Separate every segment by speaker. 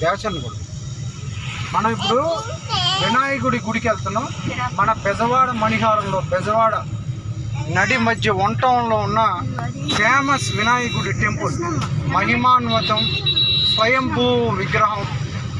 Speaker 1: దేవచంద్ర గుడి మనం ఇప్పుడు వినాయకుడి గుడికి వెళ్తున్నాం. మన పెజవాడ మణిహారంలో పెజవాడ నడి మధ్య వంటంలో ఉన్న ఫేమస్ వినాయకుడి టెంపుల్ మహిమాన్వతం స్వయంభూ విగ్రహం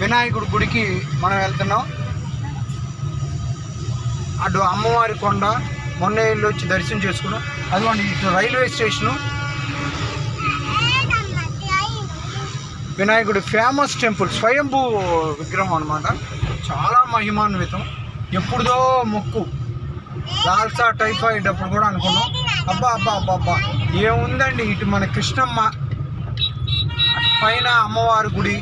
Speaker 1: వినాయకుడి గుడికి మనం వెళ్తున్నాం. అటు అమ్మవారి కొండ మొన్న వెళ్ళి వచ్చి దర్శనం చేసుకున్నాం. అదిగోండి ఇటు రైల్వే స్టేషను. వినాయకుడి ఫేమస్ టెంపుల్ స్వయంభూ విగ్రహం అనమాట చాలా మహిమాన్వితం. ఎప్పుడుదో మొక్కు. లాల్సా టైఫాయిడ్ అప్పుడు కూడా అనుకున్నాం. అబ్బా అబ్బా అబ్బా అబ్బా. ఏముందండి ఇటు మన కృష్ణమ్మ. పైన అమ్మవారి గుడి.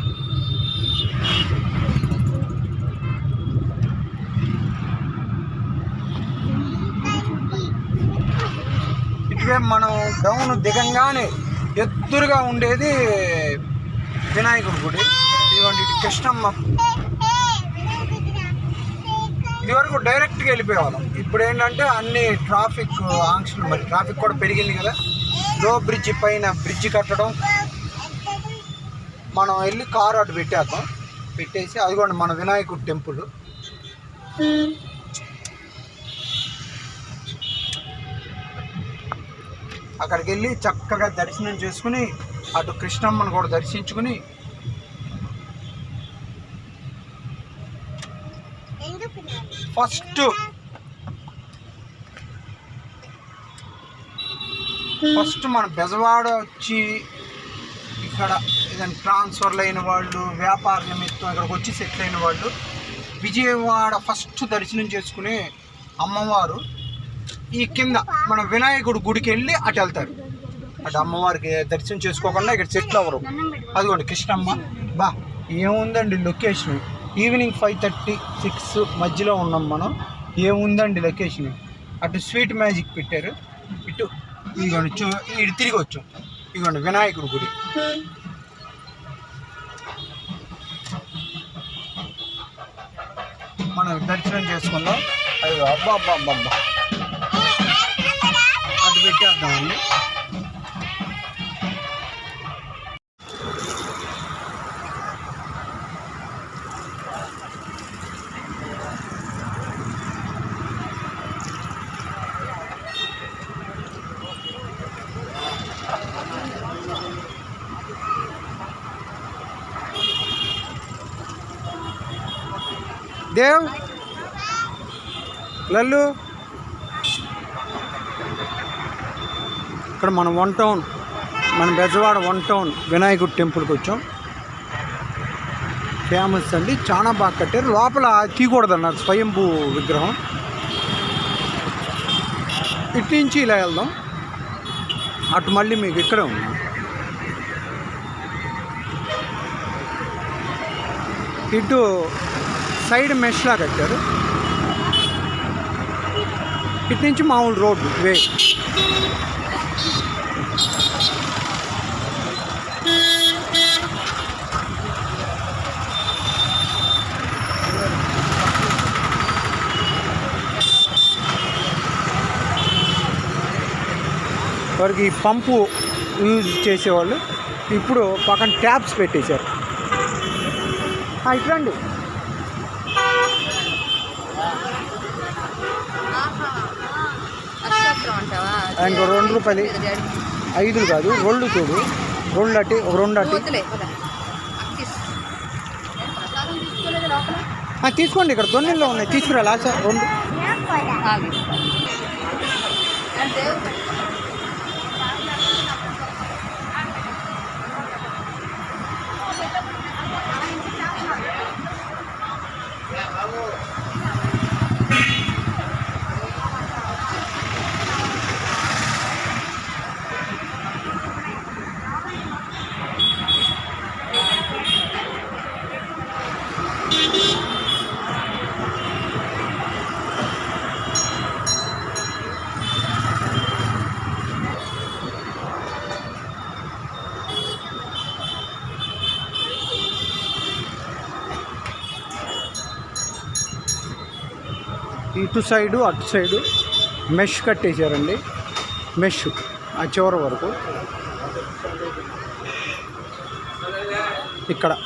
Speaker 1: ఇటువే మనం డౌన్ దిగంగానే ఎత్తురుగా ఉండేది వినాయకుడి గుడి. ఇటువంటి కృష్ణమ్మ. ఇదివరకు డైరెక్ట్గా వెళ్ళిపోయేవాళ్ళం. ఇప్పుడు ఏంటంటే అన్ని ట్రాఫిక్ ఆంక్షలు మరి ట్రాఫిక్ కూడా పెరిగింది కదా. లో బ్రిడ్జ్ పైన బ్రిడ్జ్ కట్టడం. మనం వెళ్ళి కారు అటు పెట్టేద్దాం. పెట్టేసి అదిగోండి మన వినాయకుడు టెంపుల్ అక్కడికి వెళ్ళి చక్కగా దర్శనం చేసుకుని అటు కృష్ణమ్మను కూడా దర్శించుకుని ఫస్ట్. ఫస్ట్ మన బెజవాడ వచ్చి ఇక్కడ ఏదైనా ట్రాన్స్ఫర్లు అయిన వాళ్ళు వ్యాపార నిమిత్తం ఇక్కడికి వచ్చి సెటిల్ అయిన వాళ్ళు విజయవాడ ఫస్ట్ దర్శనం చేసుకునే అమ్మవారు. ఈ కింద మన వినాయకుడు గుడికి వెళ్ళి అటు వెళ్తారు. అటు అమ్మవారికి దర్శనం చేసుకోకుండా ఇక్కడ సెటిల్ అవ్వరు. అదిగోండి కృష్ణమ్మ. బా ఏముందండి location? Evening five thirty six మధ్యలో ఉన్నాం మనం. ఏముందండి లొకేషన్? అటు స్వీట్ మ్యాజిక్ పెట్టారు. ఇటు ఇదిగోండి చూ ఇటు తిరిగి వచ్చాం. ఇదిగోండి వినాయకుడు గుడి. మనం దర్శనం చేసుకుందాం. అయ్యో అబ్బా అబ్బా అబ్బా అబ్బా అటు పెట్టేద్దామండి. దేవ్? లల్లు? ఇక్కడ మన వన్ టౌన్ మన బెజవాడ వన్ టౌన్ వినాయకుడు టెంపుల్కి వచ్చాం. ఫేమస్ అండి చాలా బాగా కట్టారు. లోపల తీయకూడదు అన్నారు స్వయంభూ విగ్రహం. ఇటు నుంచి ఇలా వెళ్దాం. అటు మళ్ళీ మీకు ఇక్కడే ఉన్నాం. ఇటు సైడ్ మెష్లా కట్టారు. ఇటు నుంచి మామూలు రోడ్డు వే వారికి ఈ పంపు యూజ్ చేసేవాళ్ళు. ఇప్పుడు పక్కన ట్యాప్స్ పెట్టేశారు. ఆ, ఇట్రండి ఇంకో రెండు రూపాయలు. ఐదులు కాదు రెండు చూడు. రెండు అట్టి ఒక రెండు అట్టి తీసుకోండి ఇక్కడ దొన్నెల్లో ఉన్నాయి. తీసుకురా లాస రెండు. ఇటు సైడు అటు సైడు మెష్ కట్టేశారండి. మెష్ ఆ చివరి వరకు. ఇక్కడ.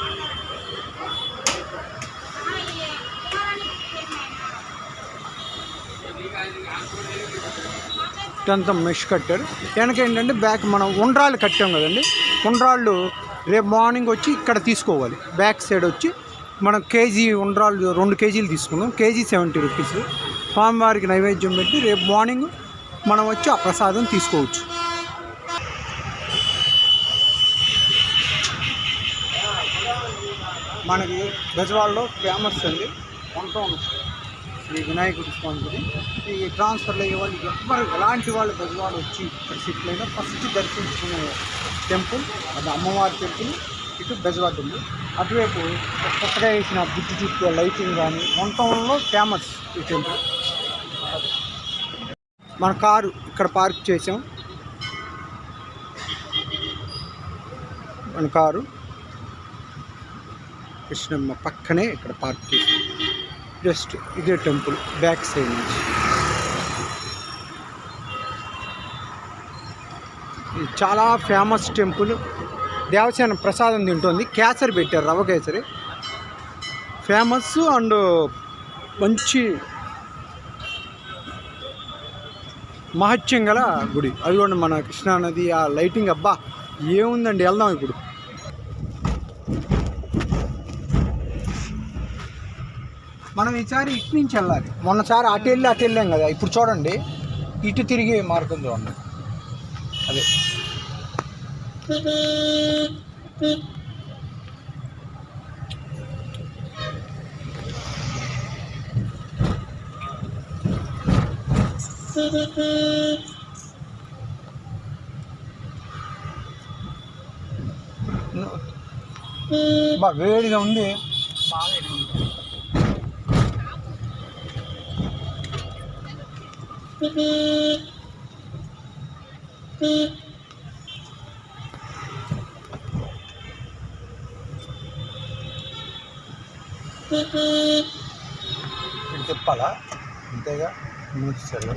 Speaker 1: ఇదంతా మెష్ కట్టారు. వెనక ఏంటంటే బ్యాక్ మనం ఉండ్రాళ్ళు కట్టాం కదండి. ఉండ్రాళ్ళు రేపు మార్నింగ్ వచ్చి ఇక్కడ తీసుకోవాలి. బ్యాక్ సైడ్ వచ్చి మనం కేజీ ఉండ్రాళ్ళు రెండు కేజీలు తీసుకున్నాం. KG seventy rupees. స్వామివారికి నైవేద్యం పెట్టి రేపు మార్నింగ్ మనం వచ్చి ఆ ప్రసాదం తీసుకోవచ్చు. మనకి గజవాడలో ఫేమస్ అండి. వంటం శ్రీ వినాయకుడి స్వామిది. ఈ ట్రాన్స్ఫర్లు అయ్యే వాళ్ళు ఎవరు ఎలాంటి వాళ్ళు గజవాడ వచ్చి ఇక్కడ సెటిల్ అయినా ఫస్ట్ దర్శించుకునే టెంపుల్ అది అమ్మవారి టెంపుల్ ఇటు బెజవాడ ఉంది అటువైపు కొత్తగా వేసిన బుద్ధి చుట్టూ లైటింగ్ కానీ వంటంలో ఫేమస్ ఈ టెంపుల్. మన కారు ఇక్కడ పార్క్ చేసాం. మన కారు. కృష్ణమ్మ పక్కనే ఇక్కడ పార్క్ చేసాం. జస్ట్ ఇదే టెంపుల్ బ్యాక్ సైడ్ నుంచి. ఇది చాలా ఫేమస్ టెంపుల్. దేవసేన ప్రసాదం తింటుంది. కేసరి పెట్టారు రవ్వ కేసరి. ఫేమస్ అండ్ మంచి మహత్యం గల గుడి. అది కూడా మన కృష్ణానది ఆ లైటింగ్ అబ్బా ఏముందండి? వెళ్దాం ఇప్పుడు. మనం ఈసారి ఇటు నుంచి వెళ్ళాలి. మొన్నసారి అటు వెళ్ళి అటు వెళ్ళాం కదా ఇప్పుడు చూడండి. ఇటు తిరిగి మార్గం చూడండి. అదే బా వేడిగా ఉంది బాగా వేడిగా ఉంది. చెప్పాలా? అంతేగా మూసేసారు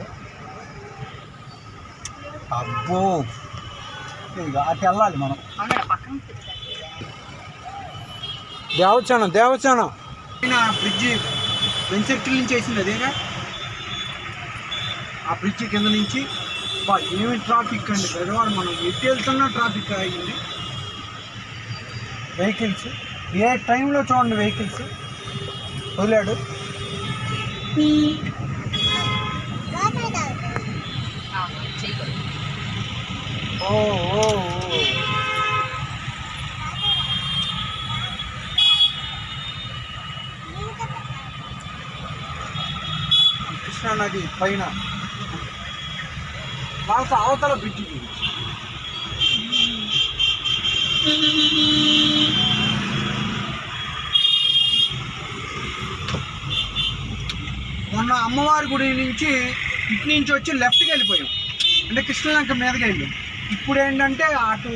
Speaker 1: అబ్బో. ఇంకా అటు వెళ్ళాలి మనం. దేవచానం దేవచానం బ్రిడ్జి వెంచర్కిల్ నుంచి వేసింది అదేగా? ఆ బ్రిడ్జి కింద నుంచి. ఏమి ట్రాఫిక్ అండి బెదవాడు మనం ఎటు వెళ్తున్నా ట్రాఫిక్ అయింది వెహికల్స్. ఏ టైంలో చూడండి వెహికల్స్. వదిలాడు. ఓ ఓ ఓ. కృష్ణా నది పైన వాళ్ళతో అవతల బ్రిడ్జి మొన్న అమ్మవారి గుడి నుంచి ఇటు నుంచి వచ్చి లెఫ్ట్కి వెళ్ళిపోయాం అంటే కృష్ణలంక మీదకి వెళ్ళాం ఇప్పుడు ఏంటంటే అటు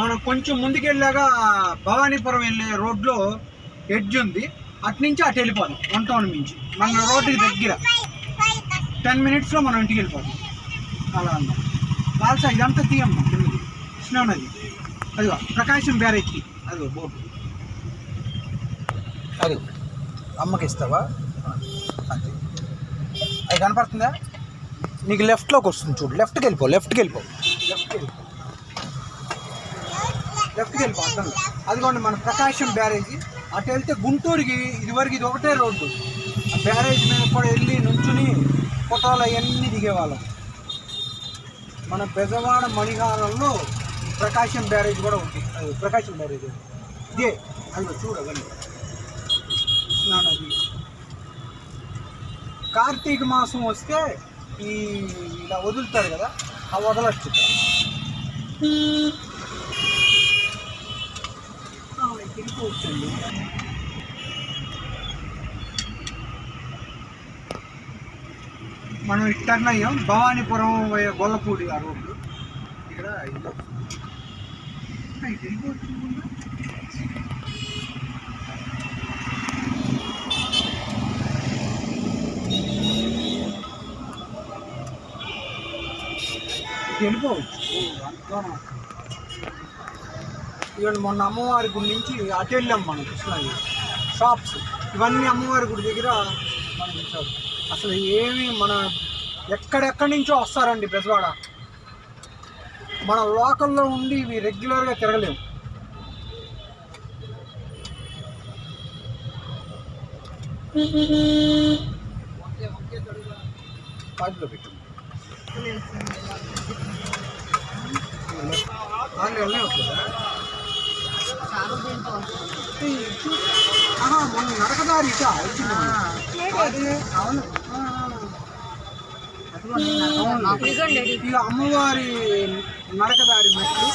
Speaker 1: మనం కొంచెం ముందుకెళ్ళాక భవానీపురం వెళ్ళే రోడ్లో ఎడ్జ్ ఉంది. అటు నుంచి అటు వెళ్ళిపోదాం. వన్ టౌన్ నుంచి మన రోడ్డుకి దగ్గర. టెన్ మినిట్స్లో మనం ఇంటికి వెళ్ళిపోతాం అలా అన్నాం లాల్సా ఇదంతా తీయమ్మా కిందకి కృష్ణా నది. అదిగో ప్రకాశం బ్యారేజ్కి. అదిగో బోట్ అది అమ్మకి ఇస్తావా? అంతే అది కనపడుతుందా? నీకు లెఫ్ట్లోకి వస్తుంది చూడు. లెఫ్ట్కి వెళ్ళిపో లెఫ్ట్కి వెళ్ళిపో. లెఫ్ట్కి వెళ్ళిపో. లెఫ్ట్కి వెళ్ళిపో అర్థం అదిగోండి మన ప్రకాశం బ్యారేజీ. అటు వెళ్తే గుంటూరుకి ఇదివరకు ఇది ఒకటే రోడ్డు. ఆ బ్యారేజ్ మీద కూడా వెళ్ళి నుంచుని ఫోటోలు అవన్నీ దిగేవాళ్ళం. మన బెజవాడ మణిహారంలో ప్రకాశం బ్యారేజ్ కూడా ఉంది. అది ప్రకాశం బ్యారేజ్. ఇదే. అందులో చూడగండి నది. కార్తీక మాసం వస్తే ఈ ఇలా వదులుతారు కదా ఆ వదలచ్చు. తిరిగిపోవచ్చండి మనం ఇట్టర్న్ అయ్యాం. భవానీపురం గొల్లపూడి ఆ రోడ్డు. ఇక్కడ ఇది. ఆ, వెళ్ళిపోవచ్చు మొన్న అమ్మవారి గుడి నుంచి అటు వెళ్ళాం మనం కృష్ణాది షాప్స్ ఇవన్నీ అమ్మవారి గుడి దగ్గర మనం. అసలు ఏమి మన ఎక్కడెక్కడి నుంచో వస్తారండి బెజవాడ మన లోకల్లో ఉండి ఇవి రెగ్యులర్గా తిరగలేము పాటిలో పెట్టండి మొన్న నడకదారి ఇట వచ్చింది మొన్న. అదే, అవును. ఇక అమ్మవారి నడకదారి మెట్లు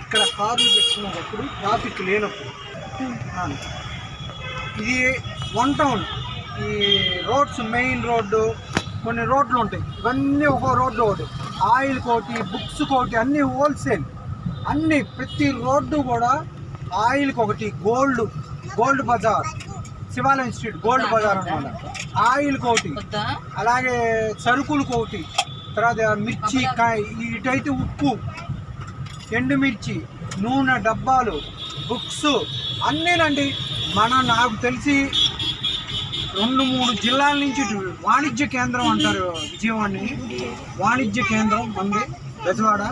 Speaker 1: ఇక్కడ కార్లు పెట్టుకున్నప్పుడు ట్రాఫిక్ లేనప్పుడు. ఇది వన్ టౌన్ ఈ రోడ్స్ మెయిన్ రోడ్డు కొన్ని రోడ్లు ఉంటాయి. ఇవన్నీ ఒక రోడ్డు ఒకటి. ఆయిల్ కోటి బుక్స్ కోటి అన్నీ హోల్సేల్ అన్నీ ప్రతి రోడ్డు కూడా ఆయిల్కి ఒకటి గోల్డ్ గోల్డ్ బజార్. శివాలయం స్ట్రీట్ గోల్డ్ బజార్ అనమాట ఆయిల్ కోటి అలాగే సరుకులు కోటి తర్వాత మిర్చి కాయ ఇటైతే ఉప్పు ఎండుమిర్చి నూనె డబ్బాలు బుక్స్ అన్నీనండి మన నాకు తెలిసి రెండు మూడు జిల్లాల నుంచి ఇటు వాణిజ్య కేంద్రం అంటారు విజయవాడని. వాణిజ్య కేంద్రం మంది బెజవాడ.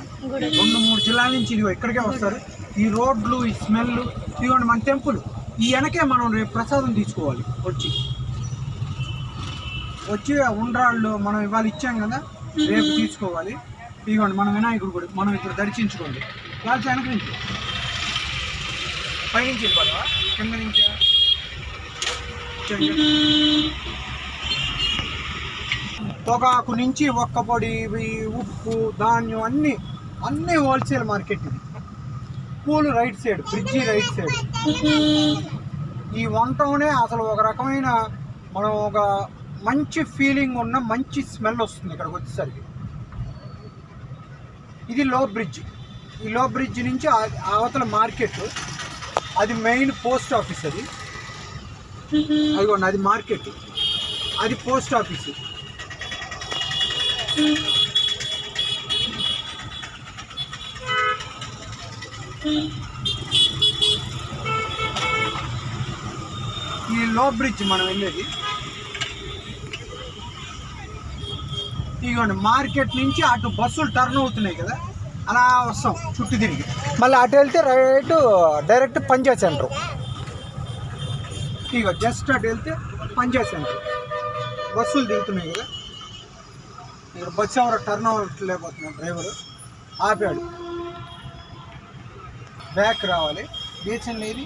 Speaker 1: రెండు మూడు జిల్లాల నుంచి ఇదిగో ఇక్కడికే వస్తారు. ఈ రోడ్లు ఈ స్మెల్ ఇదిగోండి మన టెంపుల్. ఈ వెనకే మనం రేపు ప్రసాదం తీసుకోవాలి వచ్చి. వచ్చి ఉండ్రాళ్ళు మనం ఇవాళ ఇచ్చాం కదా రేపు తీసుకోవాలి. ఇదిగోండి మన వినాయకుడు కూడా మనం ఇక్కడ దర్శించుకోండి. లాల్చి వెనక నుంచి. పైనుంచి వెళ్ళిపోతావా కింద నుంచి? పొగాకు నుంచి ఒక్క పొడి ఉప్పు ధాన్యం అన్నీ అన్నీ హోల్సేల్ మార్కెట్ ఇది. పూలు right side bridge right side ఈ వన్ టౌనే అసలు ఒక రకమైన మనం ఒక మంచి ఫీలింగ్ ఉన్న మంచి స్మెల్ వస్తుంది ఇక్కడికి వచ్చేసరికి. ఇది లో బ్రిడ్జ్ ఈ లో బ్రిడ్జ్ నుంచి అవతల మార్కెట్ అది మెయిన్ పోస్ట్ ఆఫీస్ అది. అదిగోండి అది మార్కెట్. అది పోస్ట్ ఆఫీస్. ఈ లో బ్రిడ్జ్ మనం వెళ్ళేది. ఇదిగోండి మార్కెట్ నుంచి అటు బస్సులు టర్న్ అవుతున్నాయి కదా. అలా వస్తాం చుట్టూ తిరిగి. మళ్ళీ అటు వెళ్తే రైట్ డైరెక్ట్ పంచాయత్ సెంటర్. ఇక జస్ట్ అటు వెళ్తే పంచాయత్ సెంటర్. బస్సులు దిగుతున్నాయి కదా. ఇక్కడ బస్సు ఎవరో టర్న్ అవ్వట్లేకపోతున్నాడు డ్రైవర్ ఆపాడు. బ్యాక్ రావాలి. బీచ్ ఏది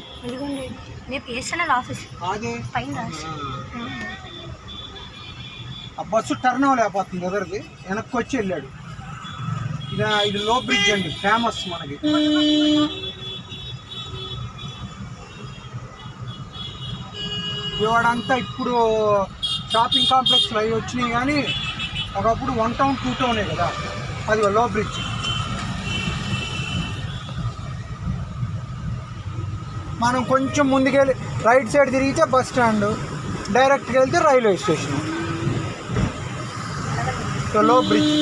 Speaker 2: ఆఫీస్
Speaker 1: అదే?
Speaker 2: పైన
Speaker 1: ఆ. బస్సు టర్న్ అవ్వలేకపోతుంది ఎదరిది వెనక్కి వచ్చి వెళ్ళాడు. ఇది ఇది లో బ్రిడ్జ్ అండి ఫేమస్ మనకి. ఇవాడంతా ఇప్పుడు షాపింగ్ కాంప్లెక్స్లు అవి వచ్చినాయి కానీ ఒకప్పుడు వన్ టౌన్ టూ టౌనే కదా. అది లో బ్రిడ్జ్ మనం కొంచెం ముందుకెళ్ళి రైట్ సైడ్ తిరిగితే బస్ స్టాండ్ డైరెక్ట్గా వెళ్తే రైల్వే స్టేషన్లో బ్రిడ్జ్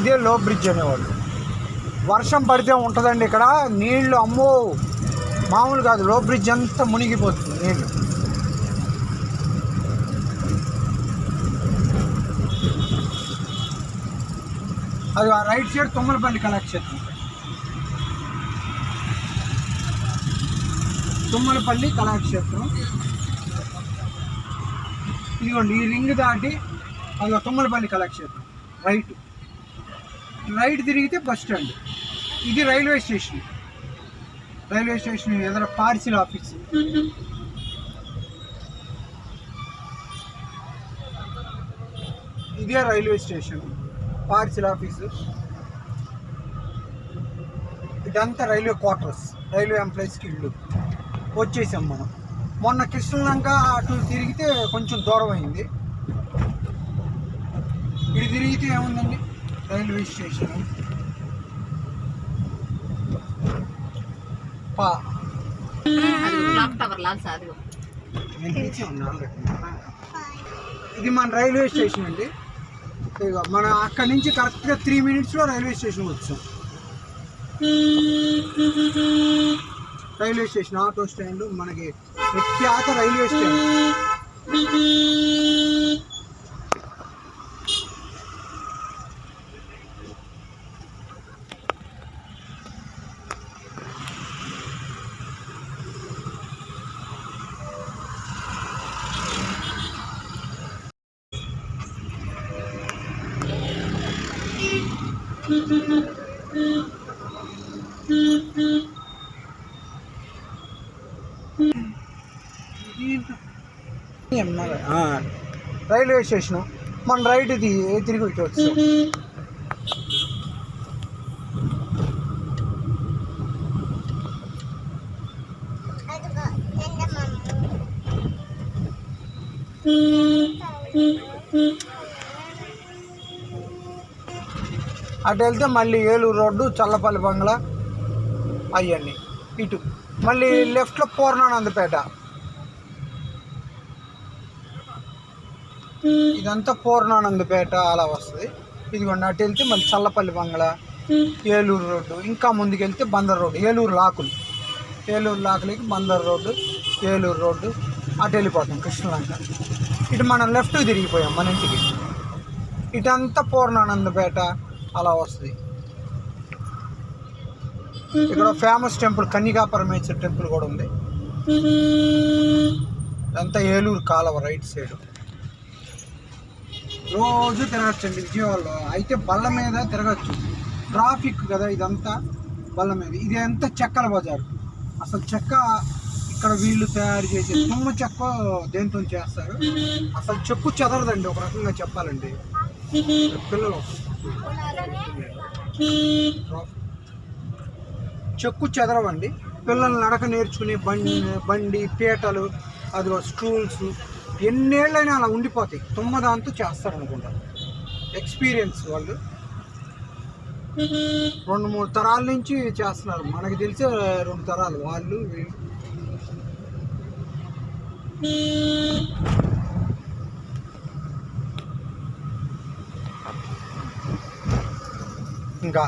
Speaker 1: ఇదే లో బ్రిడ్జ్ అనేవాళ్ళు. వర్షం పడితే ఉంటుందండి ఇక్కడ నీళ్ళు అమ్మో! మామూలు కాదు లో బ్రిడ్జ్ అంతా మునిగిపోతుంది నీళ్ళు అది ఆ right side Tummalapalli collection Tummalapalli Kalakshetram ఇదిగోండి ఈ రింగ్ దాటి అది తుమ్మలపల్లి కళాక్షేత్రం రైట్ రైట్ తిరిగితే బస్ స్టాండ్. ఇది రైల్వే స్టేషన్. రైల్వే స్టేషన్ ఎదుర పార్సిల్ ఆఫీస్. ఇదే రైల్వే స్టేషన్. Parcel office. ఇదంతా రైల్వే క్వార్టర్స్ రైల్వే ఎంప్లాయీస్కి ఇల్లు వచ్చేసాం మనం. మొన్న కృష్ణలంక అటు తిరిగితే కొంచెం దూరం అయింది. ఇటు తిరిగితే ఏముందండి? రైల్వే స్టేషన్ ఇది మన రైల్వే స్టేషన్ అండి. మనం అక్కడి నుంచి కరెక్ట్గా త్రీ మినిట్స్లో రైల్వే స్టేషన్ వచ్చాం. రైల్వే స్టేషన్ ఆటో స్టాండ్ మనకి ప్రఖ్యాత రైల్వే స్టాండ్ రైల్వే స్టేషన్. మన రైట్ ఇది తిరిగి ఇటు వచ్చాం. అటు వెళ్తే మళ్ళీ ఏలూరు రోడ్డు చల్లపల్లి బంగ్లా అవన్నీ. ఇటు. మళ్ళీ లెఫ్ట్లో పూర్ణానందపేట. ఇదంతా పూర్ణానందపేట అలా వస్తుంది. ఇదిగోండి అటు వెళ్తే మళ్ళీ చల్లపల్లి బంగ్లా ఏలూరు రోడ్డు ఇంకా ముందుకు వెళ్తే బందర్ రోడ్డు ఏలూరు లాకులు. ఏలూరు లాకులకి బందర్ రోడ్డు ఏలూరు రోడ్డు అటు వెళ్ళిపోతాం కృష్ణలంక. ఇటు మనం లెఫ్ట్ తిరిగిపోయాం మన ఇంటికి. ఇటంతా పూర్ణానందపేట అలా వస్తుంది. ఇక్కడ famous temple Kannika Parameswara temple కూడా ఉంది. ఇదంతా ఏలూరు కాలువ రైట్ సైడ్. రోజు తిరగచ్చండి విజయవాడలో. అయితే బల్ల మీద తిరగచ్చు. ట్రాఫిక్ కదా ఇదంతా బల్ల మీద. ఇది చెక్కల బజారు? అసలు చెక్క ఇక్కడ వీళ్ళు తయారు చేసే తుమ్మ చెక్క దేంతో చేస్తారు? అసలు చెక్కు చెదరదండి ఒక రకంగా చెప్పాలండి పిల్లలు చెక్కు చెదరవండి. పిల్లలు నడక నేర్చుకునే బండి బండి పీటలు అది స్టూల్స్ ఎన్నేళ్ళైనా అలా ఉండిపోతాయి తుమ్మదాంతో చేస్తారు అనుకుంటా ఎక్స్పీరియన్స్ వాళ్ళు. రెండు మూడు తరాల నుంచి చేస్తున్నారు. మనకి తెలిసే రెండు తరాలు వాళ్ళు. ఇంకా